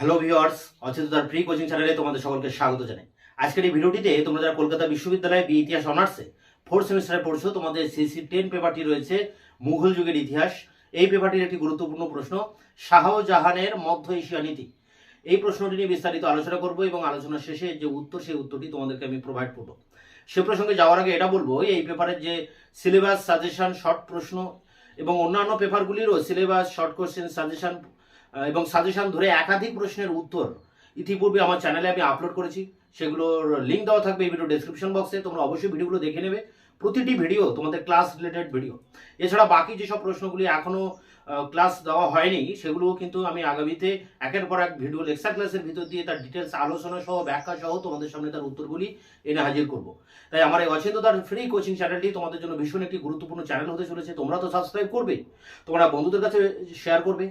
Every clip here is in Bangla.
হ্যালো ভিউয়ার্স অচেতনার প্রি কোচিং চ্যানেলে তোমাদের সকলকে স্বাগত জানাই। আজকের এই ভিডিওটিতে তোমরা যারা কলকাতা বিশ্ববিদ্যালয়ে বি ইতিহাস অনার্সে ফোর্থ সেমিস্টারে পড়ছো, তোমাদের সিসি টেন পেপারটি রয়েছে মুঘল যুগের ইতিহাস। এই পেপারটির একটি গুরুত্বপূর্ণ প্রশ্ন, শাহজাহানের মধ্য এশিয়া নীতি। এই প্রশ্নটি নিয়ে বিস্তারিত আলোচনা করব এবং আলোচনার শেষে যে উত্তর, সেই উত্তরটি তোমাদেরকে আমি প্রোভাইড করব। সে প্রসঙ্গে যাওয়ার আগে এটা বলব, এই পেপারের যে সিলেবাস সাজেশন শর্ট প্রশ্ন এবং অন্যান্য পেপারগুলিরও সিলেবাস শর্ট কোশ্চেন সাজেশন এবং সাজেশন ধরে একাধিক প্রশ্নের উত্তর ইতিপূর্বে আমার চ্যানেলে আমি আপলোড করেছি। সেগুলোর লিঙ্ক দেওয়া থাকবে এই ভিডিও ডেসক্রিপশন বক্সে তোমরা অবশ্যই ভিডিওগুলো দেখে নেবে। প্রতিটি ভিডিও তোমাদের ক্লাস রিলেটেড ভিডিও এছাড়া বাকি যেসব প্রশ্নগুলি এখনও ক্লাস দেওয়া হয়নি সেগুলো কিন্তু আমি আগামীতে একের পর এক ভিডিও লেকচার ক্লাসের ভিতর দিয়ে তার ডিটেলস আলোচনা সহ, ব্যাখ্যা সহ তোমাদের সামনে তার উত্তরগুলি এনে হাজির করব। তাই আমার এই অচেতনার ফ্রি কোচিং চ্যানেলটি তোমাদের জন্য ভীষণ একটি গুরুত্বপূর্ণ চ্যানেল হতে চলেছে। তোমরা তো সাবস্ক্রাইব করবে তোমরা বন্ধুদের কাছে শেয়ার করবে।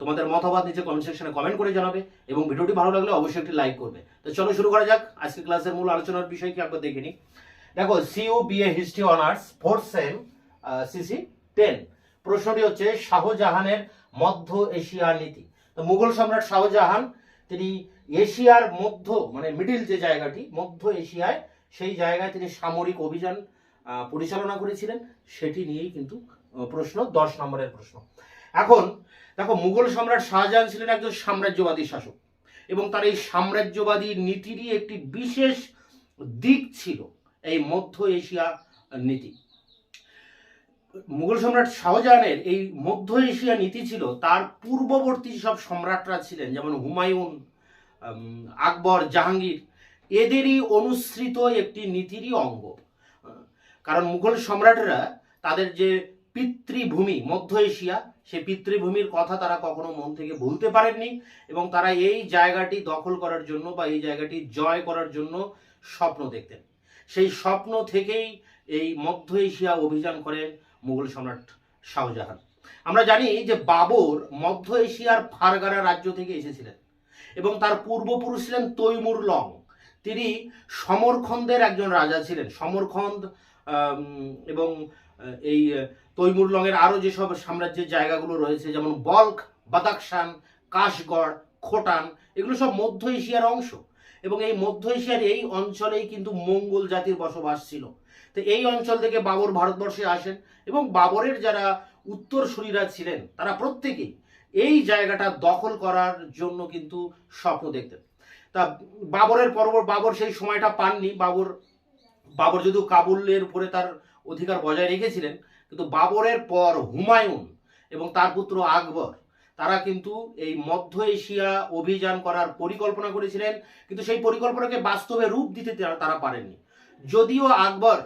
তোমাদের মতামত নিচে কমেন্ট সেকশনে কমেন্ট করে জানাবে এবং ভিডিওটি ভালো লাগলে অবশ্যই একটি লাইক করবে। তো চলো শুরু করা যাক। আজকে ক্লাসের মূল আলোচনার বিষয় কি একবার দেখে দেখো CU BA history honours fourth sem CC ten প্রশ্নটি হচ্ছে, শাহজাহানের মধ্য এশিয়ার নীতি। তো মুঘল সম্রাট শাহজাহান, তিনি এশিয়ার মধ্য মানে মিডিল যে জায়গাটি, মধ্য এশিয়ায় সেই জায়গায় তিনি সামরিক অভিযান পরিচালনা করেছিলেন। সেটি নিয়েই কিন্তু প্রশ্ন, দশ নম্বরের প্রশ্ন। এখন দেখো, মুঘল সম্রাট শাহজাহান ছিলেন একজন সাম্রাজ্যবাদী শাসক এবং তার এই সাম্রাজ্যবাদী নীতিরই একটি বিশেষ দিক ছিল এই মধ্য এশিয়া নীতি। মুঘল সম্রাট শাহজাহানের এই মধ্য এশিয়া নীতি ছিল, তার পূর্ববর্তী সব সম্রাটরা ছিলেন, যেমন হুমায়ুন আকবর, জাহাঙ্গীর, এদেরই অনুসৃত একটি নীতিরই অঙ্গ। কারণ মুঘল সম্রাটরা তাদের যে পিতৃভূমি মধ্য এশিয়া সেই পিতৃভূমির কথা তারা কখনো মন থেকে ভুলতে পারেননি এবং তারা এই জায়গাটি দখল করার জন্য বা এই জায়গাটি জয় করার জন্য স্বপ্ন দেখতেন। সেই স্বপ্ন থেকেই এই মধ্য এশিয়া অভিযান করেন মুঘল সম্রাট শাহজাহান। আমরা জানি যে বাবর মধ্য এশিয়ার ফারগারা রাজ্য থেকে এসেছিলেন এবং তার পূর্বপুরুষ ছিলেন তৈমুর লং। তিনি সমরখন্দের একজন রাজা ছিলেন। সমরখন্দ এবং এই আহ, তৈমুর লংয়ের আরও যেসব সাম্রাজ্যের জায়গাগুলো রয়েছে যেমন বল্ক বাদাকশান কাশগড় খোটান এগুলো সব মধ্য এশিয়ার অংশ। এবং এই মধ্য এশিয়ার এই অঞ্চলেই কিন্তু মঙ্গল জাতির বসবাস ছিল। তো এই অঞ্চল থেকে বাবর ভারতবর্ষে আসেন এবং বাবরের যারা উত্তরসূরিরা ছিলেন তারা প্রত্যেকেই এই জায়গাটা দখল করার জন্য কিন্তু স্বপ্ন দেখতেন। তা বাবরের পরবর বাবর সেই সময়টা পাননি। বাবর বাবর যদিও কাবুলের উপরে তার অধিকার বজায় রেখেছিলেন কিন্তু বাবরের পর হুমায়ুন এবং তার পুত্র আকবর, তারা কিন্তু এই মধ্য এশিয়া অভিযান করার পরিকল্পনা করেছিলেন, কিন্তু সেই পরিকল্পনাকে বাস্তবে রূপ দিতে তারা- পারেননি। যদিও আকবর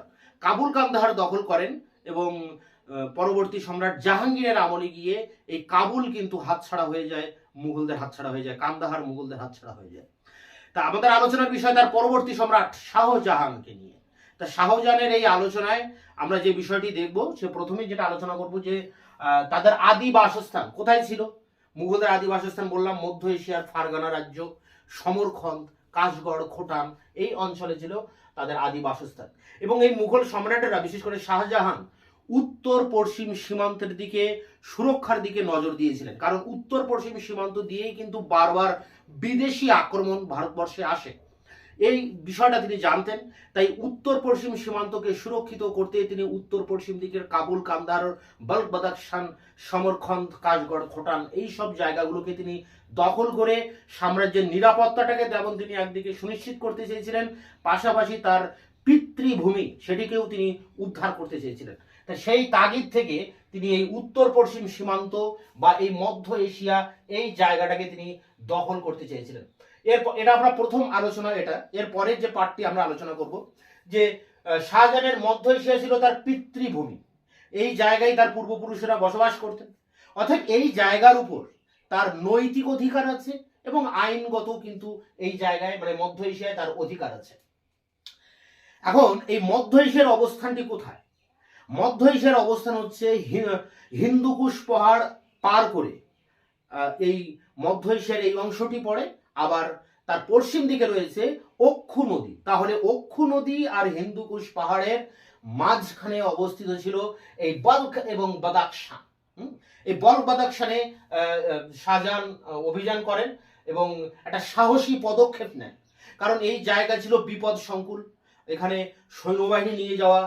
কাবুল কান্দাহার দখল করেন এবং পরবর্তী সম্রাট জাহাঙ্গীরের আমলে গিয়ে এই কাবুল কিন্তু হাতছাড়া হয়ে যায়, মুঘলদের হাতছাড়া হয়ে যায়, কান্দাহার মুঘলদের হাতছাড়া হয়ে যায়। তা আমাদের আলোচনার বিষয় তার পরবর্তী সম্রাট শাহজাহানকে নিয়ে। তা শাহজাহানের এই আলোচনায় আমরা যে বিষয়টি দেখব, সে প্রথমেই যেটা আলোচনা করব যে তাদের আদি বাসস্থান কোথায় ছিল? মুঘলদের আদি বাসস্থান বললাম, মধ্য এশিয়ার ফারগানা রাজ্য, সমরখন্দ, কাশগড়, খোটান, এই অঞ্চলে ছিল তাদের আদি বাসস্থান। এবং এই মুঘল সম্রাটেরা, বিশেষ করে শাহজাহান, উত্তর পশ্চিম সীমান্তের দিকে সুরক্ষার দিকে নজর দিয়েছিলেন। কারণ উত্তর পশ্চিম সীমান্ত দিয়েই কিন্তু বারবার বিদেশি আক্রমণ ভারতবর্ষে আসে। এই বিষয়টা তিনি জানতেন। তাই উত্তর পশ্চিম সীমান্তকে সুরক্ষিত করতে তিনি উত্তর পশ্চিম দিকের Kabul Kandahar Balkh Badakhshan Samarkand, Kashgar, Khotan এই সব জায়গাগুলোকে তিনি দখল করে সাম্রাজ্যের নিরাপত্তাটাকে যেমন তিনি একদিকে সুনিশ্চিত করতে চেয়েছিলেন। পাশাপাশি তার পিতৃভূমি সেটিকেও তিনি উদ্ধার করতে চেয়েছিলেন। তা সেই তাগিদ থেকে তিনি এই উত্তর পশ্চিম সীমান্ত বা এই মধ্য এশিয়া এই জায়গাটাকে তিনি দখল করতে চেয়েছিলেন। এরপর এটা আমরা প্রথম আলোচনা এটা। এর পরের যে পার্টটি আমরা আলোচনা করব, যে শাহজাহানের মধ্য এশিয়া ছিল তার পিতৃভূমি। এই জায়গায় তার পূর্বপুরুষেরা বসবাস করতেন। অর্থাৎ এই জায়গার উপর তার নৈতিক অধিকার আছে এবং আইনগত কিন্তু এই জায়গায় মানে মধ্য এশিয়ায় তার অধিকার আছে। এখন এই মধ্য এশিয়ার অবস্থানটি কোথায়? মধ্য এশিয়ার অবস্থান হচ্ছে হিন্দুকুশ পাহাড় পার করে এই মধ্য এশিয়ার এই অংশটি পড়ে। আবার তার পশ্চিম দিকে রয়েছে অক্ষু নদী। তাহলে অক্ষু নদী আর হিন্দুকুশ পাহাড়ের মাঝখানে অবস্থিত ছিল এই বল্ক এবং বাদাকশান? এই বল্ক বাদাকশানে শাহজাহান অভিযান করেন এবং একটা সাহসী পদক্ষেপ নেন। কারণ এই জায়গা ছিল বিপদ সংকুল। এখানে সৈন্যবাহিনী নিয়ে যাওয়া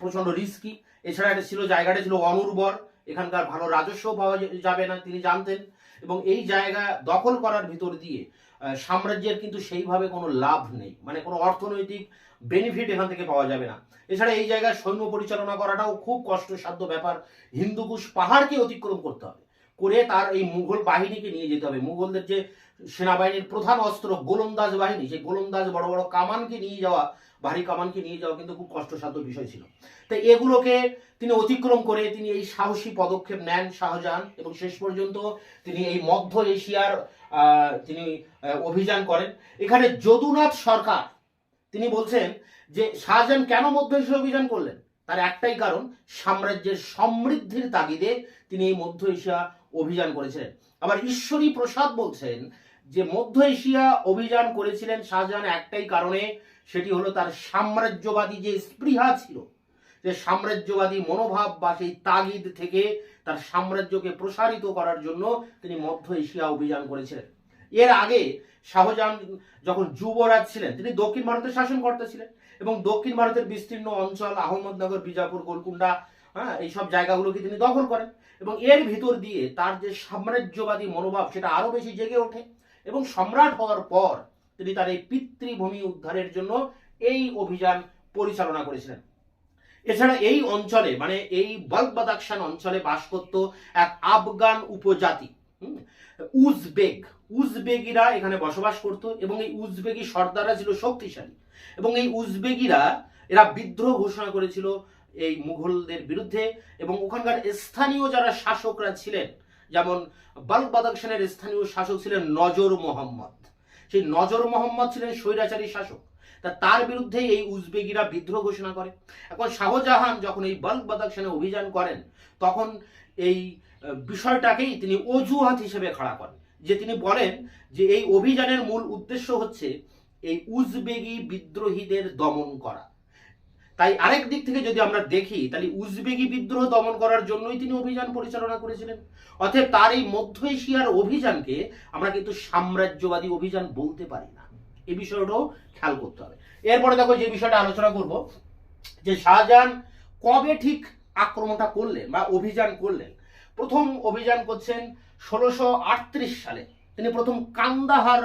প্রচণ্ড রিস্কি এছাড়া এটা ছিল জায়গাটা ছিল অনুর্বর। এখানকার ভালো রাজস্ব পাওয়া যাবে না, তিনি জানতেন। এবং এই জায়গা দখল করার ভিতর দিয়ে সাম্রাজ্যের কিন্তু সেইভাবে কোনো লাভ নেই। মানে কোনো অর্থনৈতিক বেনিফিট এখান থেকে পাওয়া যাবে না। এছাড়া এই জায়গায় সৈন্য পরিচালনা করাটাও খুব কষ্টসাধ্য ব্যাপার। হিন্দুকুশ পাহাড়কে অতিক্রম করতে হবে। করে তার এই মুঘল বাহিনীকে নিয়ে যেতে হবে। মুঘলদের যে সেনাবাহিনীর প্রধান অস্ত্র গোলন্দাজ বাহিনী, সেই গোলন্দাজ বড় বড় কামানকে নিয়ে যাওয়া ভারী কামানকে নিয়ে যাওয়া কিন্তু খুব কষ্টসাধ্য বিষয় ছিল। তো এগুলোকে তিনি অতিক্রম করে তিনি এই সাহসী পদক্ষেপ নেন শাহজাহান এবং শেষ পর্যন্ত তিনি এই মধ্য এশিয়ার তিনি অভিযান করেন। এখানে যদুনাথ সরকার, তিনি বলছেন যে শাহজাহান কেন মধ্য এশিয়া অভিযান করলেন? তার একটাই কারণ, সাম্রাজ্যের সমৃদ্ধির তাগিদে তিনি এই মধ্য এশিয়া অভিযান করেছিলেন। আবার ঈশ্বরী প্রসাদ বলছেন যে মধ্য এশিয়া অভিযান করেছিলেন শাহজাহান একটাই কারণে সেটি হলো তার সাম্রাজ্যবাদী যে স্পৃহা ছিল, যে সাম্রাজ্যবাদী মনোভাব বা সেই তাগিদ থেকে তার সাম্রাজ্যকে প্রসারিত করার জন্য তিনি মধ্য এশিয়া অভিযান করেছিলেন। এর আগে শাহজাহান যখন যুবরাজ ছিলেন, তিনি দক্ষিণ ভারতের শাসনকর্তা ছিলেন এবং দক্ষিণ ভারতের বিস্তীর্ণ অঞ্চল, আহমদনগর, বিজাপুর গোলকুন্ডা হ্যাঁ এইসব জায়গাগুলোকে তিনি দখল করেন এবং এর ভিতর দিয়ে তার যে সাম্রাজ্যবাদী মনোভাব, সেটা আরও বেশি জেগে ওঠে এবং সম্রাট হওয়ার পর তিনি তার এই পিতৃভূমি উদ্ধারের জন্য এই অভিযান পরিচালনা করেছিলেন। এছাড়া এই অঞ্চলে মানে এই বালবাদাকশান অঞ্চলে বাস করত এক আফগান উপজাতি হুম, উজবেক উজবেগিরা এখানে বসবাস করত এবং এই উজবেগি সর্দাররা ছিল শক্তিশালী। এবং এই উজবেগিরা এরা বিদ্রোহ ঘোষণা করেছিল এই মুঘলদের বিরুদ্ধে এবং ওখানকার স্থানীয় যারা শাসকরা ছিলেন যেমন বাল্ক বাদাকশানের স্থানীয় শাসক ছিলেন নজর মোহাম্মদ। সেই নজর মোহাম্মদ ছিলেন স্বৈরাচারী শাসক। তা তার বিরুদ্ধে এই উজবেগিরা বিদ্রোহ ঘোষণা করে। এখন শাহজাহান যখন এই বাল্ক বাদাকশানে অভিযান করেন, তখন এই বিষয়টাকেই তিনি অজুহাত হিসেবে খাড়া করেন। যে তিনি বলেন যে এই অভিযানের মূল উদ্দেশ্য হচ্ছে এই উজবেগি বিদ্রোহীদের দমন করা। তাই আরেক দিক থেকে যদি আমরা দেখি, তাহলে উজবেগি বিদ্রোহ দমন করার জন্যই তিনি অভিযান পরিচালনা করেছিলেন। অতএব তার এই মধ্য এশিয়ার অভিযানকে আমরা কিন্তু সাম্রাজ্যবাদী অভিযান বলতে পারি না। এই বিষয়টাও খেয়াল করতে হবে। এরপরে দেখো যে বিষয়টা আলোচনা করব, যে শাহজাহান কবে ঠিক আক্রমণটা করলেন বা অভিযান করলেন। প্রথম অভিযান করছেন ষোলোশো সালে। তিনি প্রথম কান্দাহার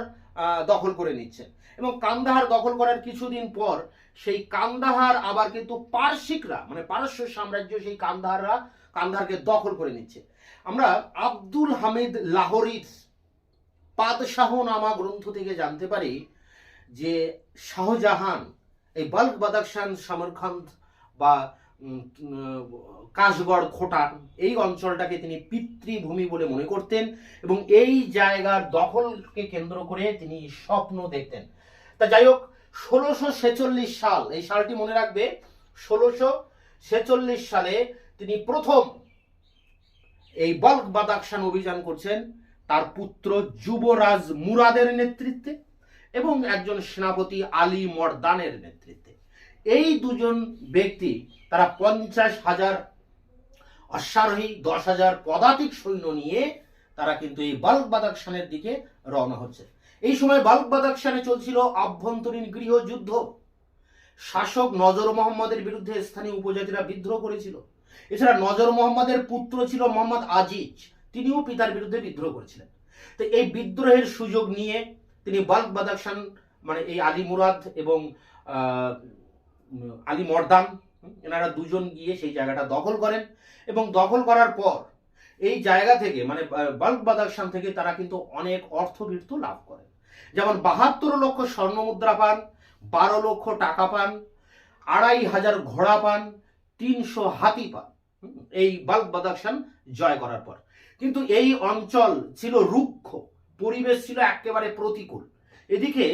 দখল করে নিচ্ছেন। এবং কান্দাহার দখল করার কিছুদিন পর সেই কান্দাহার আবার কিন্তু পার্শিকরা মানে পারস্য সাম্রাজ্য সেই কান্দাহাররা, কান্দাহারকে দখল করে নিচ্ছে। আমরা আব্দুল হামিদ লাহোরির পাদশাহ নামা গ্রন্থ থেকে জানতে পারি যে শাহজাহান, এই বাল্ক বাদাকশান সামরখান্দ বা কাশগড় খোটান এই অঞ্চলটাকে তিনি পিতৃভূমি বলে মনে করতেন এবং এই জায়গার দখলকে কেন্দ্র করে তিনি স্বপ্ন দেখতেন। তা যাই হোক ষোলোশো ছেচল্লিশ সাল, এই সালটি মনে রাখবে, ষোলোশো ছেচল্লিশ সালে তিনি প্রথম এই বল্ক বাদাকশান অভিযান করছেন তার পুত্র যুবরাজ মুরাদের নেতৃত্বে এবং একজন সেনাপতি আলী মর্দানের নেতৃত্বে। এই দুজন ব্যক্তি, তারা পঞ্চাশ হাজার অশ্বারোহী, দশ হাজার পদাতিক সৈন্য নিয়ে তারা কিন্তু এই বাল্ক বাদাকশানের দিকে রওনা হচ্ছে। এই সময় বাল্ক বাদাকশানে চলছিল আভ্যন্তরীণ গৃহযুদ্ধ শাসক নজর মোহাম্মদের বিরুদ্ধে স্থানীয় উপজাতিরা বিদ্রোহ করেছিল। এছাড়া নজর মোহাম্মদের পুত্র ছিল মোহাম্মদ আজিজ। তিনিও পিতার বিরুদ্ধে বিদ্রোহ করেছিলেন। তো এই বিদ্রোহের সুযোগ নিয়ে তিনি বাল্ক বাদাকশান মানে এই আলী মুরাদ এবং আলী মর্দান, এনারা দুজন গিয়ে সেই জায়গাটা দখল করেন এবং দখল করার পর এই জায়গা থেকে মানে বাল্ক বাদাকশান থেকে তারা কিন্তু অনেক অর্থবৃত্ত লাভ করেন। যেমন বাহাত্তর লক্ষ স্বর্ণ মুদ্রা পান, বারো লক্ষ টাকা পান, আড়াই হাজার ঘোড়া পান, তিনশো হাতি পান। এই বাল্ক বাদাকশান জয় করার পর। কিন্তু এই অঞ্চল ছিল রুক্ষ, পরিবেশ ছিল একেবারে প্রতিকূল। এদিকে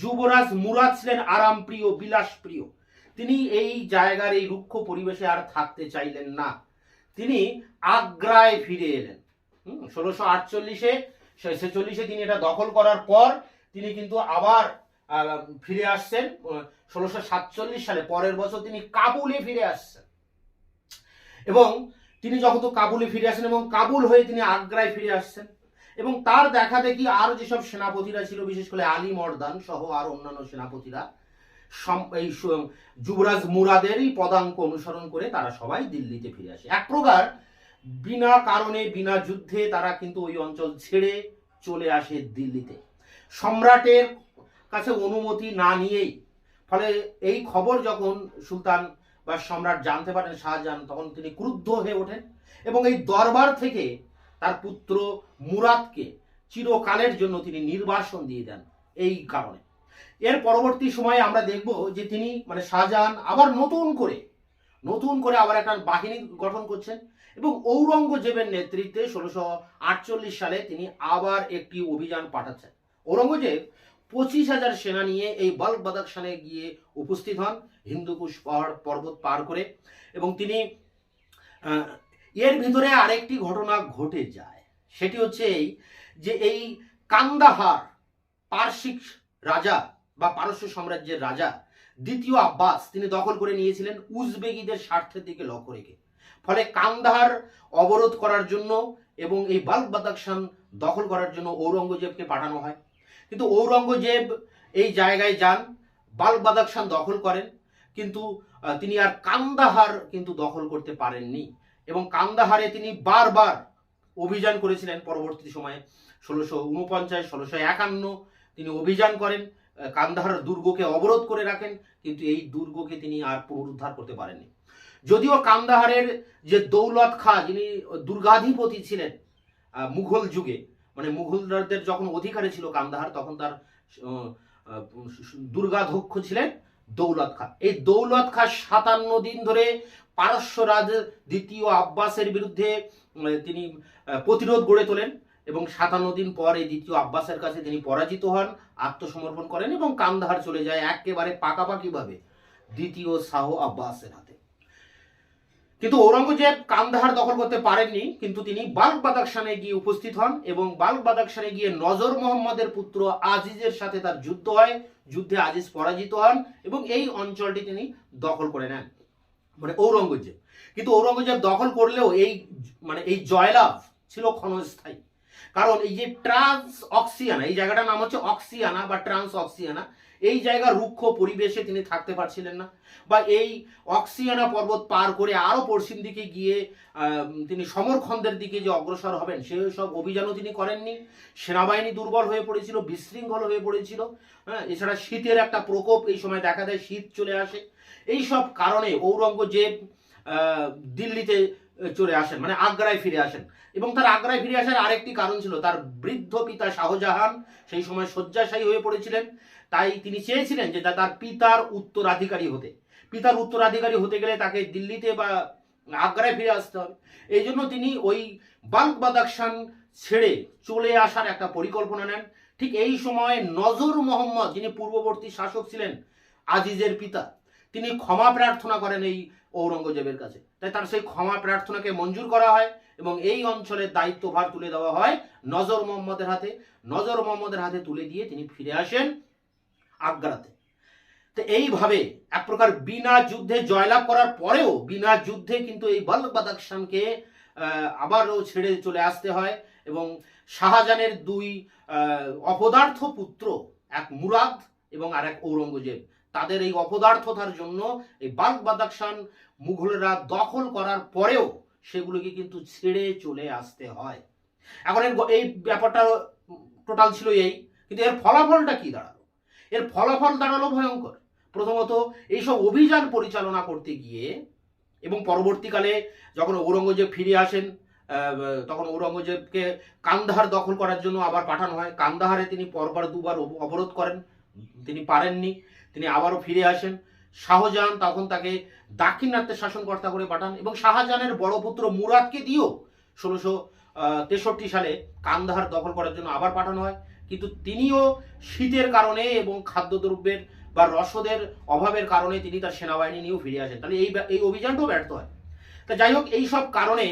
যুবরাজ মুরাদ ছিলেন আরাম প্রিয় বিলাস প্রিয় তিনি এই জায়গার এই রুক্ষ পরিবেশে আর থাকতে চাইলেন না। তিনি আগ্রায় ফিরে এলেন। ষোলোশো আটচল্লিশে ছেচল্লিশে তিনি এটা দখল করার পর তিনি কিন্তু আবার ফিরে আসছেন ষোলোশো সাতচল্লিশ সালে। পরের বছর তিনি কাবুলে ফিরে আসছেন। এবং তিনি যখন তো কাবুলে ফিরে আসেন এবং কাবুল হয়ে তিনি আগ্রায় ফিরে আসছেন, এবং তার দেখা দেখি আরও যেসব সেনাপতিরা ছিল, বিশেষ করে আলী মর্দান সহ আর অন্যান্য সেনাপতিরা এই যুবরাজ মুরাদেরই পদাঙ্ক অনুসরণ করে তারা সবাই দিল্লিতে ফিরে আসে। এক প্রকার বিনা কারণে, বিনা যুদ্ধে তারা কিন্তু ওই অঞ্চল ছেড়ে চলে আসে দিল্লিতে। সম্রাটের কাছে অনুমতি না নিয়েই। ফলে এই খবর যখন সুলতান বা সম্রাট জানতে পারেন, শাহজাহান, তখন তিনি ক্রুদ্ধ হয়ে ওঠেন এবং এই দরবার থেকে তার পুত্র মুরাদকে চিরকালের জন্য তিনি নির্বাসন দিয়ে দেন এই কারণে। এর পরবর্তী সময়ে আমরা দেখব যে তিনি মানে শাহজাহান আবার নতুন করে নতুন করে আবার একটা বাহিনী গঠন করছেন। এবং ঔরঙ্গজেবের নেতৃত্বে ষোলোশো আটচল্লিশ সালে তিনি আবার একটি অভিযান পাঠাচ্ছেন। ঔরঙ্গজেব পঁচিশ হাজার সেনা নিয়ে এই বাল্ক বাদাকশানে গিয়ে উপস্থিত হন, হিন্দুকুশ পাহাড় পর্বত পার করে এবং তিনি এর ভিতরে আরেকটি ঘটনা ঘটে যায়। সেটি হচ্ছে এই যে এই কান্দাহার পার্শ্বিক রাজা বা পারস্য সাম্রাজ্যের রাজা দ্বিতীয় আব্বাস তিনি দখল করে নিয়েছিলেন উজবেগীদের স্বার্থের দিকে লক্ষ্য রেখে। ফলে কান্দাহার অবরোধ করার জন্য এবং এই বাল্ক বাদাকশান দখল করার জন্য ঔরঙ্গজেবকে পাঠানো হয়। কিন্তু ঔরঙ্গজেব এই জায়গায় যান, বাল্ক বাদাকশান দখল করেন, কিন্তু তিনি আর কান্দাহার কিন্তু দখল করতে পারেননি। এবং কান্দাহারে তিনি বারবার অভিযান করেছিলেন পরবর্তী সময়ে। ষোলোশো উনপঞ্চাশ ষোলোশো একান্ন তিনি অভিযান করেন কান্দাহার দুর্গকে অবরোধ করে রাখেন, কিন্তু এই দুর্গকে তিনি আর পুনরুদ্ধার করতে পারেননি। যদিও কান্দাহারের যে দৌলত খা, যিনি দুর্গাধিপতি ছিলেন মুঘল যুগে মানে মুঘলদের যখন অধিকারে ছিল কান্দাহার, তখন তার দুর্গাধ্যক্ষ ছিলেন দৌলত খা। এই দৌলত খা সাতান্ন দিন ধরে পারস্য রাজ দ্বিতীয় আব্বাসের বিরুদ্ধে তিনি প্রতিরোধ গড়ে তোলেন এবং সাতান্ন দিন পর এই দ্বিতীয় আব্বাসের কাছে তিনি পরাজিত হন, আত্মসমর্পণ করেন এবং কান্দাহার চলে যায় একেবারে পাকাপাকিভাবে দ্বিতীয় শাহ আব্বাসের হাতে। কিন্তু ঔরঙ্গজেব কান্দাহার দখল করতে পারেননি, কিন্তু তিনি বাল্ক বাদাকশানে গিয়ে উপস্থিত হন এবং বাল্ক বাদাকশানে গিয়ে নজর মোহাম্মদের পুত্র আজিজের সাথে তার যুদ্ধ হয়, যুদ্ধে আজিজ পরাজিত হন এবং এই অঞ্চলটি তিনি দখল করে নেন মানে ঔরঙ্গজেব। কিন্তু ঔরঙ্গজেব দখল করলেও এই মানে এই জয়লাভ ছিল ক্ষণস্থায়ী। কারণ এই যে ট্রান্স অক্সিয়ানা, এই জায়গাটার নাম হচ্ছে অক্সিয়ানা বা ট্রান্স অক্সিয়ানা এই জায়গা রুক্ষ পরিবেশে তিনি থাকতে পারছিলেন না। বা এই অক্সিয়ানা পর্বত পার করে আরও পশ্চিম দিকে গিয়ে তিনি সমরখন্দের দিকে যে অগ্রসর হবেন সেই সব অভিযানও তিনি করেননি। সেনাবাহিনী দুর্বল হয়ে পড়েছিল, বিশৃঙ্খল হয়ে পড়েছিল। হ্যাঁ এছাড়া শীতের একটা প্রকোপ এই সময় দেখা দেয়, শীত চলে আসে। এই সব কারণে ঔরঙ্গজেব দিল্লিতে চলে আসেন মানে আগ্রায় ফিরে আসেন। এবং তার আগ্রায় ফিরে আসার আরেকটি কারণ ছিল, তার বৃদ্ধ পিতা শাহজাহান সেই সময় শয্যাশায়ী হয়ে পড়েছিলেন। তাই তিনি চেয়েছিলেন যে তার পিতার উত্তরাধিকারী হতে। পিতার উত্তরাধিকারী হতে গেলে তাকে দিল্লিতে বা আগ্রায় ফিরে আসতে হবে। এই জন্য তিনি ওই বাল্ক বাদাকশান ছেড়ে চলে আসার একটা পরিকল্পনা নেন। ঠিক এই সময়ে নজর মোহাম্মদ, যিনি পূর্ববর্তী শাসক ছিলেন, আজিজের পিতা, তিনি ক্ষমা প্রার্থনা করেন এই ঔরঙ্গজেবের কাছে। তাই তার সেই ক্ষমা প্রার্থনাকে মঞ্জুর করা হয় এবং এই অঞ্চলের দায়িত্বভার তুলে দেওয়া হয় নজর মোহাম্মদের হাতে। নজর মোহাম্মদের হাতে তুলে দিয়ে তিনি ফিরে আসেন আগ্রাতে তো এইভাবে এক প্রকার বিনা যুদ্ধে জয়লাভ করার পরেও বিনা যুদ্ধে কিন্তু এই বাল্ক বাদাকশানকে আবারও ছেড়ে চলে আসতে হয় এবং শাহজাহানের দুই অপদার্থ পুত্র, এক মুরাদ এবং আর এক ঔরঙ্গজেব, তাদের এই অপদার্থতার জন্য এই বাল্ক বাদাকশান মুঘলরা দখল করার পরেও সেগুলোকে কিন্তু ছেড়ে চলে আসতে হয়। এখন এই ব্যাপারটা টোটাল ছিল এই, কিন্তু এর ফলাফলটা কি দাঁড়াল? এর ফলাফল দাঁড়াল ভয়ঙ্কর। প্রথমত, এইসব অভিযান পরিচালনা করতে গিয়ে এবং পরবর্তীকালে যখন ঔরঙ্গজেব ফিরে আসেন তখন ঔরঙ্গজেবকে কান্দাহার দখল করার জন্য আবার পাঠানো হয়। কান্দাহারে তিনি পরপর দুবার অবরোধ করেন। তিনি পারেননি। তিনি আবারও ফিরে আসেন। শাহজাহান তখন তাকে দাক্ষিণাত্যের শাসনকর্তা করে পাঠান এবং শাহজাহানের বড় পুত্র মুরাদকে দিয়েও ষোলোশো তেষট্টি সালে কান্দাহার দখল করার জন্য আবার পাঠানো হয়। কিন্তু তিনিও শীতের কারণে এবং খাদ্যদ্রব্যের বা রসদের অভাবের কারণে তিনি তার সেনাবাহিনী নিয়েও ফিরে আসেন। তাহলে এই এই অভিযানটাও ব্যর্থ হয়। তা যাই হোক সব কারণে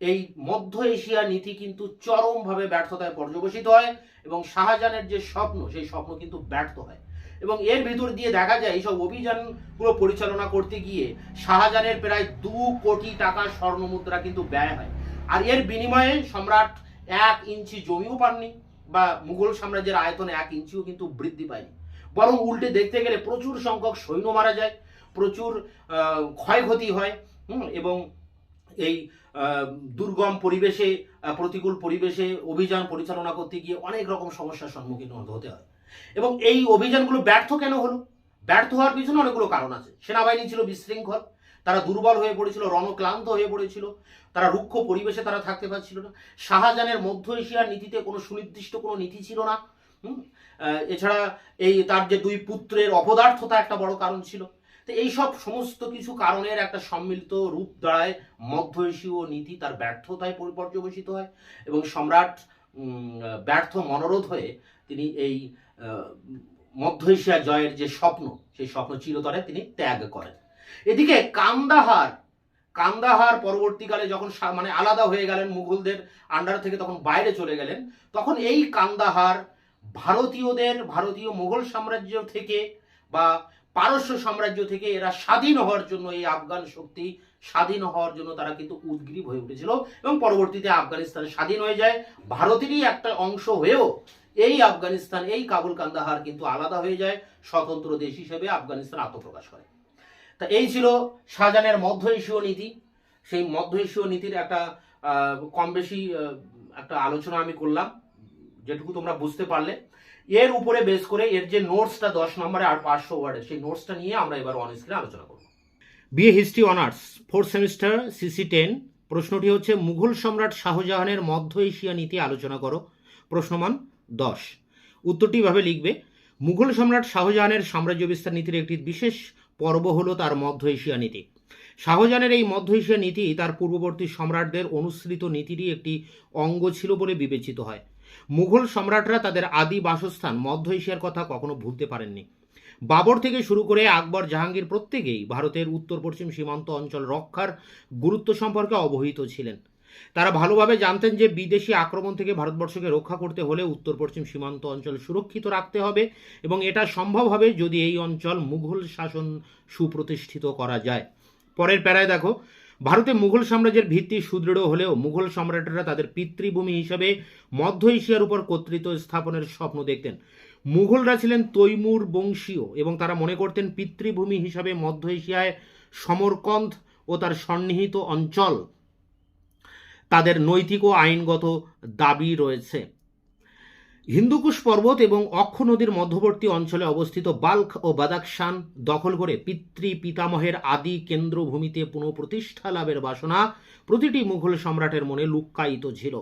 এই মধ্য এশিয়া নীতি কিন্তু চরমভাবে ব্যর্থতায় পর্যবসিত হয় এবং শাহজাহানের যে স্বপ্ন, সেই স্বপ্ন কিন্তু ব্যর্থ হয়। এবং এর ভিতর দিয়ে দেখা যায়, এইসব অভিযানগুলো পরিচালনা করতে গিয়ে শাহজাহানের প্রায় দু কোটি টাকা স্বর্ণ মুদ্রা কিন্তু ব্যয় হয়। আর এর বিনিময়ে সম্রাট এক ইঞ্চি জমিও পাননি। বা মুঘল সাম্রাজ্যের আয়তনে এক ইঞ্চিও কিন্তু বৃদ্ধি পায়নি। বরং উল্টে দেখতে গেলে প্রচুর সংখ্যক সৈন্য মারা যায়, প্রচুর ক্ষয়ক্ষতি হয় এবং এই দুর্গম পরিবেশে প্রতিকূল পরিবেশে অভিযান পরিচালনা করতে গিয়ে অনেক রকম সমস্যার সম্মুখীন হতে হয়। এবং এই অভিযানগুলো ব্যর্থ কেন হলো? ব্যর্থ হওয়ার পিছনে অনেকগুলো কারণ আছে। সেনাবাহিনী ছিল বিশৃঙ্খল তারা দুর্বল হয়ে পড়েছিল, রণক্লান্ত হয়ে পড়েছিল, তারা রুক্ষ পরিবেশে তারা থাকতে পারছিল না। শাহজাহানের মধ্য এশিয়ার নীতিতে কোনো সুনির্দিষ্ট কোনো নীতি ছিল না। এছাড়া এই তার যে দুই পুত্রের অপদার্থতা একটা বড় কারণ ছিল। তো এইসব সমস্ত কিছু কারণের একটা সম্মিলিত রূপ দাঁড়ায় মধ্য এশীয় নীতি তার ব্যর্থতায় পরি- পর্যবেসিত হয় এবং সম্রাট ব্যর্থ মনোরোধ হয়ে তিনি এই মধ্য এশিয়া জয়ের যে স্বপ্ন, সেই স্বপ্ন চিরতরে তিনি ত্যাগ করেন। এদিকে কান্দাহার কান্দাহার পরবর্তীকালে যখন মানে আলাদা হয়ে গেলেন মুঘলদের আন্ডার থেকে তখন বাইরে চলে গেলেন, তখন এই কান্দাহার ভারতীয়দের, ভারতীয় মুঘল সাম্রাজ্য থেকে বা পারস্য সাম্রাজ্য থেকে এরা স্বাধীন হওয়ার জন্য এই আফগান শক্তি স্বাধীন হওয়ার জন্য তারা কিন্তু উদ্গ্রীব হয়ে উঠেছিল এবং পরবর্তীতে আফগানিস্তান স্বাধীন হয়ে যায়। ভারতেরই একটা অংশ হয়েও এই আফগানিস্তান, এই কাবুল কান্দাহার কিন্তু আলাদা হয়ে যায়। স্বতন্ত্র দেশ হিসেবে আফগানিস্তান আত্মপ্রকাশ করে। তা এই ছিল শাহজাহানের মধ্য এশীয় নীতি। সেই মধ্য এশীয় নীতির একটা কম বেশি একটা আলোচনা আমি করলাম, যেটুকু তোমরা বুঝতে পারলে। এর উপরে বেস করে এর যে নোটসটা দশ নম্বরে আর পাঁচশো ওয়ার্ডের সেই নোটসটা নিয়ে আমরা এবার অন স্ক্রিনে আলোচনা করব। BA history honours fourth semester, CC ten. প্রশ্নটি হচ্ছে, মুঘল সম্রাট শাহজাহানের মধ্য এশিয়া নীতি আলোচনা করো। প্রশ্নমান দশ। উত্তরটি এভাবে লিখবে, মুঘল সম্রাট শাহজাহানের সাম্রাজ্য বিস্তার নীতির একটি বিশেষ পর্ব হলো তার মধ্য এশিয়া নীতি। শাহজাহানের এই মধ্য এশিয়া নীতি তার পূর্ববর্তী সম্রাটদের অনুসৃত নীতিরই একটি অঙ্গ ছিল বলে বিবেচিত হয়। মুঘল সম্রাটরা তাদের আদি বাসস্থান মধ্য এশিয়ার কথা কখনো ভুলতে পারেননি। বাবর থেকে শুরু করে আকবর জাহাঙ্গীর প্রত্যেকেই ভারতের উত্তর পশ্চিম সীমান্ত অঞ্চল রক্ষার গুরুত্ব সম্পর্কে অবহিত ছিলেন। তারা ভালোভাবে জানতেন যে বিদেশি আক্রমণ থেকে ভারতবর্ষকে রক্ষা করতে হলে উত্তর পশ্চিম সীমান্ত অঞ্চল সুরক্ষিত রাখতে হবে এবং এটা সম্ভব হবে যদি এই অঞ্চল মুঘল শাসন সুপ্রতিষ্ঠিত করা যায়। পরের প্যারায় দেখো, ভারতে মুঘল সাম্রাজ্যের ভিত্তি সুদৃঢ় হলেও মুঘল সম্রাটরা তাদের পিতৃভূমি হিসাবে মধ্য এশিয়ার উপর কর্তৃত্ব স্থাপনের স্বপ্ন দেখতেন। মুঘলরা ছিলেন তৈমুর বংশীয় এবং তারা মনে করতেন পিতৃভূমি হিসাবে মধ্য এশিয়ায় সমরকন্ধ ও তার সন্নিহিত অঞ্চল তাদের নৈতিক ও আইনগত দাবি রয়েছে। হিন্দুকুশ পর্বত এবং অক্ষ নদীর মধ্যবর্তী অঞ্চলে অবস্থিত বাল্ক ও বাদাকশান দখল করে পিতৃ পিতামহের আদি কেন্দ্রভূমিতে পুনঃপ্রতিষ্ঠা লাভের বাসনা প্রতিটি মুঘল সম্রাটের মনে লুক্কায়িত ছিল।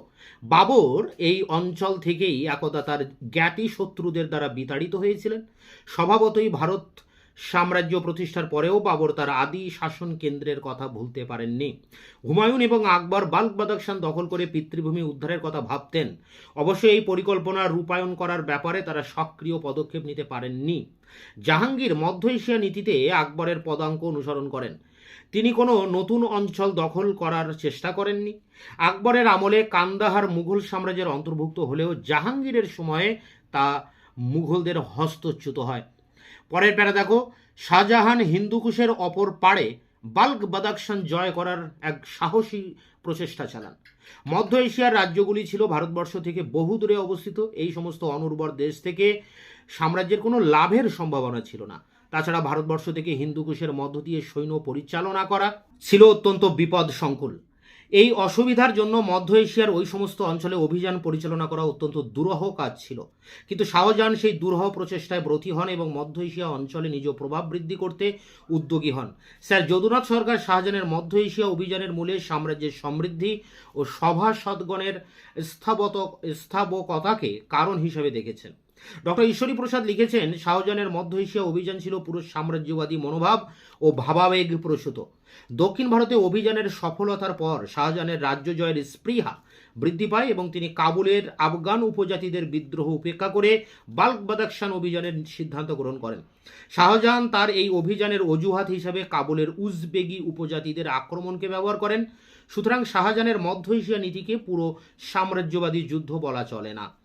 বাবর এই অঞ্চল থেকেই একদা তার জ্ঞাতি শত্রুদের দ্বারা বিতাড়িত হয়েছিলেন। স্বভাবতই ভারত সাম্রাজ্য প্রতিষ্ঠার পরেও বাবর তার আদি শাসন কেন্দ্রের কথা ভুলতে পারেননি। হুমায়ুন এবং আকবর বাল্ক বাদাকশান দখল করে পিতৃভূমি উদ্ধারের কথা ভাবতেন। অবশ্য এই পরিকল্পনা রূপায়ণ করার ব্যাপারে তারা সক্রিয় পদক্ষেপ নিতে পারেননি। জাহাঙ্গীর মধ্য এশিয়া নীতিতে আকবরের পদাঙ্ক অনুসরণ করেন। তিনি কোনো নতুন অঞ্চল দখল করার চেষ্টা করেননি। আকবরের আমলে কান্দাহার মুঘল সাম্রাজ্যের অন্তর্ভুক্ত হলেও জাহাঙ্গীরের সময়ে তা মুঘলদের হস্তচ্যুত হয়। পরের প্যারা দেখো, শাহজাহান হিন্দুকুশের অপর পাড়ে বাল্ক বাদাকশান জয় করার এক সাহসী প্রচেষ্টা চালান। মধ্য এশিয়ার রাজ্যগুলি ছিল ভারতবর্ষ থেকে বহু দূরে অবস্থিত। এই সমস্ত অনুর্বর দেশ থেকে সাম্রাজ্যের কোনো লাভের সম্ভাবনা ছিল না। তাছাড়া ভারতবর্ষ থেকে হিন্দুকুশের মধ্য দিয়ে সৈন্য পরিচালনা করা ছিল অত্যন্ত বিপদ সংকুল এই অসুবিধার জন্য মধ্য এশিয়ার ওই সমস্ত অঞ্চলে অভিযান পরিচালনা করা অত্যন্ত দুরহ কাজ ছিল। কিন্তু শাহজাহান সেই দুরহ প্রচেষ্টায় ব্রতী হন এবং মধ্য এশিয়া অঞ্চলে নিজ প্রভাব বৃদ্ধি করতে উদ্যোগী হন। স্যার যদুনাথ সরকার শাহজাহানের মধ্য এশিয়া অভিযানের মূলে সাম্রাজ্যের সমৃদ্ধি ও সভাসদগণের স্থাবত স্থাবকতাকে কারণ হিসেবে দেখেছেন। ডক্টর ঈশ্বরী প্রসাদ লিখেছেন, শাহজাহানের মধ্য এশিয়া অভিযান ছিল পুরো সাম্রাজ্যবাদী মনোভাব ও ভাবাবেগ প্রসূত। দক্ষিণ ভারতে অভিযানের সফলতার পর শাহজাহানের রাজ্য জয়ের স্পৃহা বৃদ্ধি পায় এবং তিনি কাবুলের আফগান উপজাতিদের বিদ্রোহ উপেক্ষা করে বাল্ক বাদাকশান অভিযানের সিদ্ধান্ত গ্রহণ করেন। শাহজাহান তার এই অভিযানের অজুহাত হিসাবে কাবুলের উজবেগি উপজাতিদের আক্রমণকে ব্যবহার করেন। সুতরাং শাহজাহানের মধ্য এশিয়া নীতিকে পুরো সাম্রাজ্যবাদী যুদ্ধ বলা চলে না।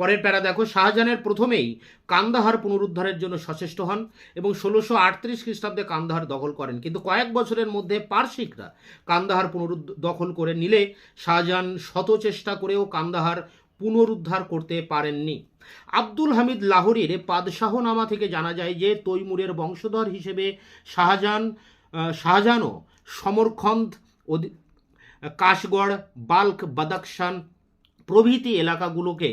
পরের প্যারা দেখো, শাহজাহানের প্রথমেই কান্দাহার পুনরুদ্ধারের জন্য সচেষ্ট হন এবং ষোলোশো আটত্রিশ খ্রিস্টাব্দে কান্দাহার দখল করেন। কিন্তু কয়েক বছরের মধ্যে পার্সিকরা কান্দাহার পুনরুদ্দখল করে নিলে শাহজাহান শত চেষ্টা করেও কান্দাহার পুনরুদ্ধার করতে পারেননি। আব্দুল হামিদ লাহোরির পাদশাহনামা থেকে জানা যায় যে, তৈমুরের বংশধর হিসেবে শাহজাহান শাহজাহানও সমরখন্দ কাশগড়, বাল্ক বাদাকশান প্রভৃতি এলাকাগুলোকে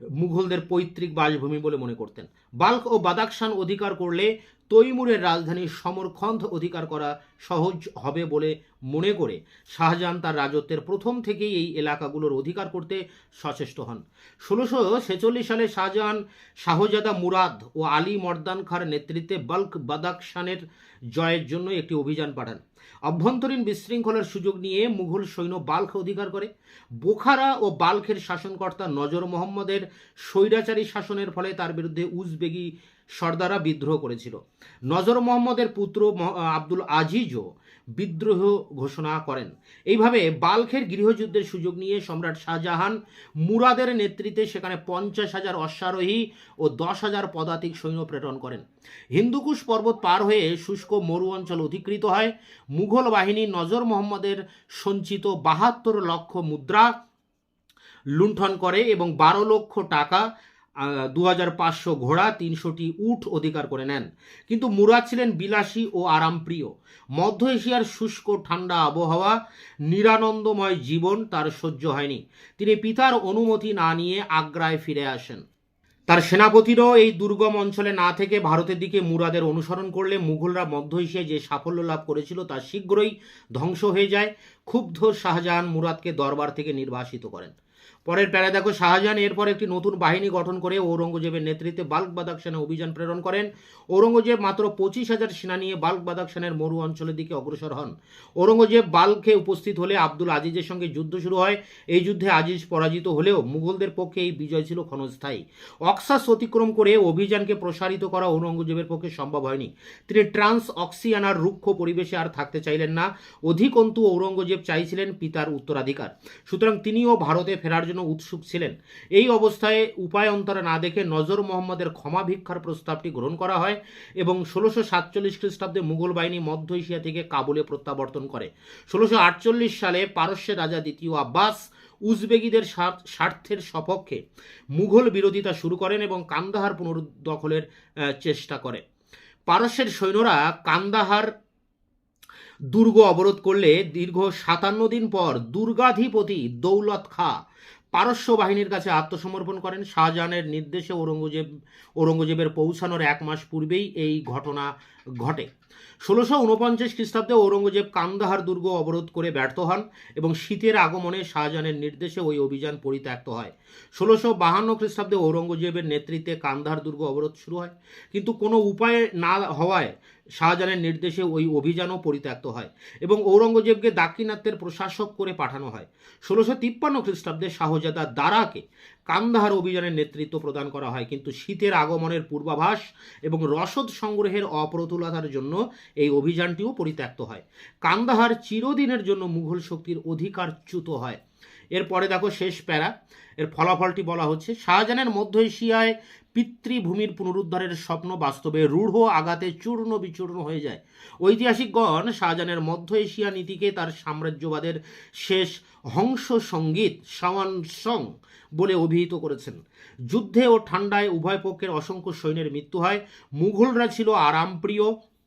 মুঘলদের পৈতৃক বাসভূমি বলে মনে করতেন। বাল্ক ও বাদাকশান অধিকার করলে তৈমুরের রাজধানী সমরখন্দ অধিকার করা সহজ হবে বলে মনে করে শাহজাহান তার রাজত্বের প্রথম থেকেই এই এলাকাগুলোর অধিকার করতে সচেষ্ট হন। ষোলোশো ছেচল্লিশ সালে শাহজাহান শাহজাদা মুরাদ ও আলী মর্দান খার নেতৃত্বে বাল্ক বাদাকশানের জয়ের জন্য একটি অভিযান পাঠান। অভ্যন্তরীণ বিশৃঙ্খলার সুযোগ নিয়ে মুঘল সৈন্য বাল্ক অধিকার করে। বোখারা ও বাল্খের শাসনকর্তা নজর মোহাম্মদের স্বৈরাচারী শাসনের ফলে তার বিরুদ্ধে উজবেগী সর্দারা বিদ্রোহ করেছিল। নজর মোহাম্মদের পুত্র আব্দুল আজিজও বিদ্রোহ ঘোষণা করেন। এইভাবে বাল্খের গৃহযুদ্ধের সুযোগ নিয়ে সম্রাট শাহজাহান মুরাদের নেতৃত্বে সেখানে পঞ্চাশ হাজার অশ্বারোহী ও দশ হাজার পদাতিক সৈন্য প্রেরণ করেন। হিন্দুকুশ পর্বত পার হয়ে শুষ্ক মরু অঞ্চল অধিকৃত হয়। মুঘল বাহিনী নজর মোহাম্মদের সঞ্চিত বাহাত্তর লক্ষ মুদ্রা লুণ্ঠন করে এবং বারো লক্ষ টাকা দু হাজার পাঁচশো ঘোড়া তিনশোটি উঠ অধিকার করে নেন। কিন্তু মুরাদ ছিলেন বিলাসী ও আরামপ্রিয়। মধ্য এশিয়ার শুষ্ক, ঠান্ডা আবহাওয়া, নিরানন্দময় জীবন তার সহ্য হয়নি। তিনি পিতার অনুমতি না নিয়ে আগ্রায় ফিরে আসেন। তার সেনাপতিরাও এই দুর্গম অঞ্চলে না থেকে ভারতের দিকে মুরাদের অনুসরণ করলে মুঘলরা মধ্য এশিয়ায় যে সাফল্য লাভ করেছিল তা শীঘ্রই ধ্বংস হয়ে যায়। ক্ষুব্ধ শাহজাহান মুরাদকে দরবার থেকে নির্বাসিত করেন। পরের প্যারা দেখো শাহজাহান এরপর একটি নতুন বাহিনী গঠন করে ঔরঙ্গজেবের নেতৃত্বে বাল্ক বাদাকশানে অভিযান প্রেরণ করেন। ঔরঙ্গজেব মাত্র পঁচিশ হাজার সেনা নিয়ে বাল্ক বাদাকশানের মরু অঞ্চলের দিকে অগ্রসর হন। ঔরঙ্গজেব বাল্কে উপস্থিত হলে আব্দুল আজিজের সঙ্গে যুদ্ধ শুরু হয়। এই যুদ্ধে আজিজ পরাজিত হলেও মুঘলদের পক্ষে এই বিজয় ছিল ক্ষণস্থায়ী। অক্সাস অতিক্রম করে অভিযানকে প্রসারিত করা ঔরঙ্গজেবের পক্ষে সম্ভব হয়নি। তিনি ট্রান্স অক্সিয়ানার রুক্ষ পরিবেশে আর থাকতে চাইলেন না। অধিকন্তু ঔরঙ্গজেব চাইছিলেন পিতার উত্তরাধিকার। সুতরাং তিনিও ভারতে ফেরার জন্য উৎসুক ছিলেন। এই অবস্থায় উপায় অন্তরা না দেখে নজর মোহাম্মদের ক্ষমা ভিক্ষার প্রস্তাবটি গ্রহণ করা হয় এবং ষোলোশো সাতচল্লিশ খ্রিস্টাব্দে মুঘল বাহিনী মধ্য এশিয়া থেকে কাবুলে প্রত্যাবর্তন করে। ষোলোশো আটচল্লিশ সালে পারস্যের রাজা দ্বিতীয় আব্বাস উজবেগীদের স্বার্থের সপক্ষে মুঘল বিরোধিতা শুরু করেন এবং কান্দাহার পুনরুদ্দখলের আহ, চেষ্টা করে। পারস্যের সৈন্যরা কান্দাহার দুর্গ অবরোধ করলে দীর্ঘ সাতান্ন দিন পর দুর্গাধিপতি দৌলত খা পারস্য বাহিনীর কাছে আত্মসমর্পণ করেন। শাহজাহানের নির্দেশে ঔরঙ্গজেব ঔরঙ্গজেবের পৌঁছানোর এক মাস পূর্বেই এই ঘটনা ঘটে। ষোলোশো উনপঞ্চাশ খ্রিস্টাব্দে ঔরঙ্গজেব কান্দাহার দুর্গ অবরোধ করে ব্যর্থ হন এবং শীতের আগমনে শাহজাহানের নির্দেশে ওই অভিযান পরিত্যক্ত হয়। ষোলোশো বাহান্ন খ্রিস্টাব্দে ঔরঙ্গজেবের নেতৃত্বে কান্দাহার দুর্গ অবরোধ শুরু হয়, কিন্তু কোনো উপায় না হওয়ায় শাহজাহানের নির্দেশে ওই অভিযানও পরিত্যক্ত হয় এবং ঔরঙ্গজেবকে দাক্ষিণাত্যের প্রশাসক করে পাঠানো হয়। ষোলোশো তিপ্পান্ন খ্রিস্টাব্দে শাহজাদা দারাকে কান্দাহার অভিযানের নেতৃত্ব প্রদান করা হয়। কিন্তু শীতের আগমনের পূর্বাভাস এবং রসদ সংগ্রহের অপ্রতুলতার জন্য এই অভিযানটিও পরিত্যক্ত হয়। কান্দাহার চিরদিনের জন্য মুঘল শক্তির অধিকারচ্যুত হয়। এরপরে দেখো শেষ প্যারা। এর ফলাফলটি বলা হচ্ছে, শাহজাহানের মধ্য এশিয়ায় পিতৃভূমির পুনরুদ্ধারের স্বপ্ন বাস্তবে রূঢ় আঘাতে চূর্ণ বিচূর্ণ হয়ে যায়। ঐতিহাসিকগণ শাহজাহানের মধ্য এশিয়া নীতিকে তার সাম্রাজ্যবাদের শেষ হংস সংগীত সাওয়ান সং বলে অভিহিত করেছেন। যুদ্ধে ও ঠান্ডায় উভয় পক্ষের অসংখ্য সৈন্যের মৃত্যু হয়। মুঘলরা ছিল আরামপ্রিয়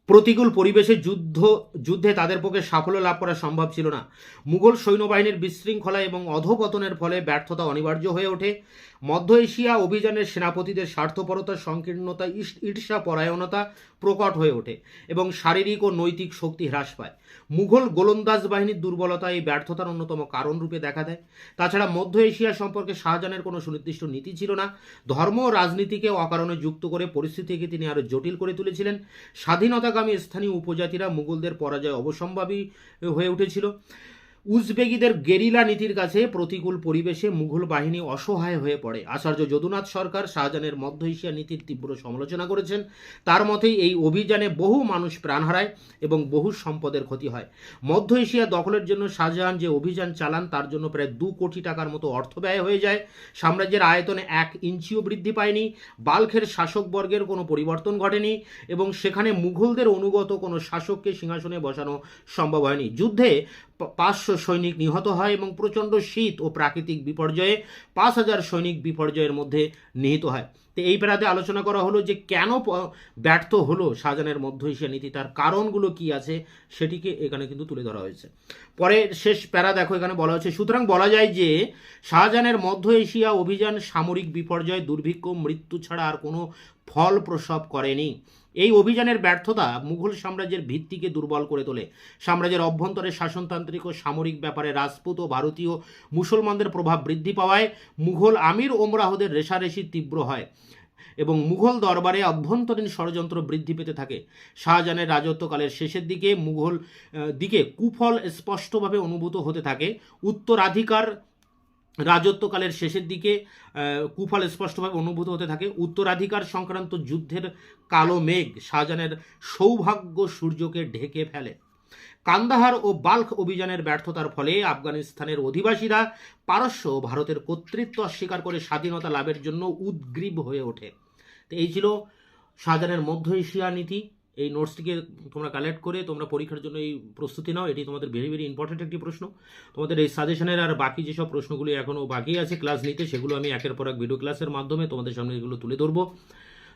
প্রতিকূল পরিবেশে যুদ্ধ, যুদ্ধে তাদের পক্ষে সাফল্য লাভ করা সম্ভব ছিল না। মুঘল সৈন্যবাহিনীর বিশৃঙ্খলা এবং অধপতনের ফলে ব্যর্থতা অনিবার্য হয়ে ওঠে। মধ্য এশিয়া অভিযানের সেনাপতিদের স্বার্থপরতা, সংকীর্ণতা ঈর্ষা, পরায়ণতা প্রকট হয়ে ওঠে এবং শারীরিক ও নৈতিক শক্তি হ্রাস পায়। মুঘল গোলন্দাজ বাহিনীর দুর্বলতা এই ব্যর্থতার অন্যতম কারণ রূপে দেখা দেয়। তাছাড়া মধ্য এশিয়া সম্পর্কে শাহজাহানের কোনো সুনির্দিষ্ট নীতি ছিল না। ধর্ম ও রাজনীতিকে অকারণে যুক্ত করে পরিস্থিতিকে তিনি আরও জটিল করে তুলেছিলেন। স্বাধীনতাগামী স্থানীয় উপজাতিরা মুঘলদের পরাজয় অবসম্ভাবী হয়ে উঠেছিল। উজবেগীদের গেরিলা নীতির কাছে প্রতিকূল পরিবেশে মুঘল বাহিনী অসহায় হয়ে পড়ে। আচার্য যদুনাথ সরকার শাহজাহানের মধ্য এশিয়া নীতির তীব্র সমালোচনা করেছেন। তার মতেই এই অভিযানে বহু মানুষ প্রাণ হারায় এবং বহু সম্পদের ক্ষতি হয়। মধ্য এশিয়া দখলের জন্য শাহজাহান যে অভিযান চালান, তার জন্য প্রায় দু কোটি টাকার মতো অর্থ ব্যয় হয়ে যায়। সাম্রাজ্যের আয়তনে এক ইঞ্চিও বৃদ্ধি পায়নি। বাল্খের শাসকবর্গের কোনো পরিবর্তন ঘটেনি এবং সেখানে মুঘলদের অনুগত কোনো শাসককে সিংহাসনে বসানো সম্ভব হয়নি। যুদ্ধে পাঁচশো সৈনিক নিহত হয় এবং প্রচণ্ড শীত ও প্রাকৃতিক বিপর্যয়ে পাঁচ হাজার সৈনিক বিপর্যয়ের মধ্যে নিহিত হয়। তো এই প্যারাতে আলোচনা করা হলো যে কেন ব্যর্থ হলো শাহজাহানের মধ্য এশিয়া নীতি, তার কারণগুলো কি আছে সেটিকে এখানে কিন্তু তুলে ধরা হয়েছে। পরে শেষ প্যারা দেখো, এখানে বলা হচ্ছে সুতরাং বলা যায় যে শাহজাহানের মধ্য এশিয়া অভিযান সামরিক বিপর্যয়, দুর্ভিক্ষ, মৃত্যু ছাড়া আর কোনো ফল প্রসব করেনি। এই অভিযানের ব্যর্থতা মুঘল সাম্রাজ্যের ভিত্তিকে দুর্বল করে তোলে। সাম্রাজ্যের অভ্যন্তরে শাসনতান্ত্রিক ও সামরিক ব্যাপারে রাজপুত ও ভারতীয় মুসলমানদের প্রভাব বৃদ্ধি পাওয়ায় মুঘল আমির ওমরাহদের রেশারেশি তীব্র হয় এবং মুঘল দরবারে অভ্যন্তরীণ ষড়যন্ত্র বৃদ্ধি পেতে থাকে। শাহজাহানের রাজত্বকালের শেষের দিকে মুঘল দিকে কুফল স্পষ্টভাবে অনুভূত হতে থাকে। উত্তরাধিকার রাজত্বকালের শেষের দিকে কুফল স্পষ্টভাবে অনুভূত হতে থাকে। উত্তরাধিকার সংক্রান্ত যুদ্ধের কালো মেঘ শাহজাহানের সৌভাগ্য সূর্যকে ঢেকে ফেলে। কান্দাহার ও বাল্ক অভিযানের ব্যর্থতার ফলে আফগানিস্তানের অধিবাসীরা পারস্য ভারতের কর্তৃত্ব অস্বীকার করে স্বাধীনতা লাভের জন্য উদ্গ্রীব হয়ে ওঠে। তো এই ছিল শাহজাহানের মধ্য এশিয়া নীতি। এই নোটসটিকে তোমরা কালেক্ট করে তোমরা পরীক্ষার জন্য এই প্রস্তুতি নাও। এটি তোমাদের ভেরি ভেরি ইম্পর্টেন্ট একটি প্রশ্ন। তোমাদের এই সাজেশনের আর বাকি যেসব প্রশ্নগুলি এখনও বাকি আছে ক্লাস নিতে, সেগুলো আমি একের পর এক ভিডিও ক্লাসের মাধ্যমে তোমাদের সামনে এগুলো তুলে ধরবো।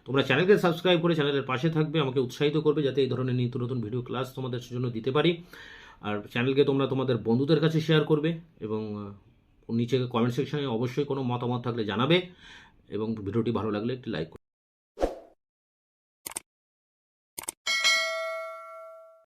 তোমরা চ্যানেলকে সাবস্ক্রাইব করে চ্যানেলের পাশে থাকবে, আমাকে উৎসাহিত করবে যাতে এই ধরনের নিত্য নতুন ভিডিও ক্লাস তোমাদের জন্য দিতে পারি। আর চ্যানেলকে তোমরা তোমাদের বন্ধুদের কাছে শেয়ার করবে এবং নিচে কমেন্ট সেকশনে অবশ্যই কোনো মতামত থাকলে জানাবে এবং ভিডিওটি ভালো লাগলে একটি লাইক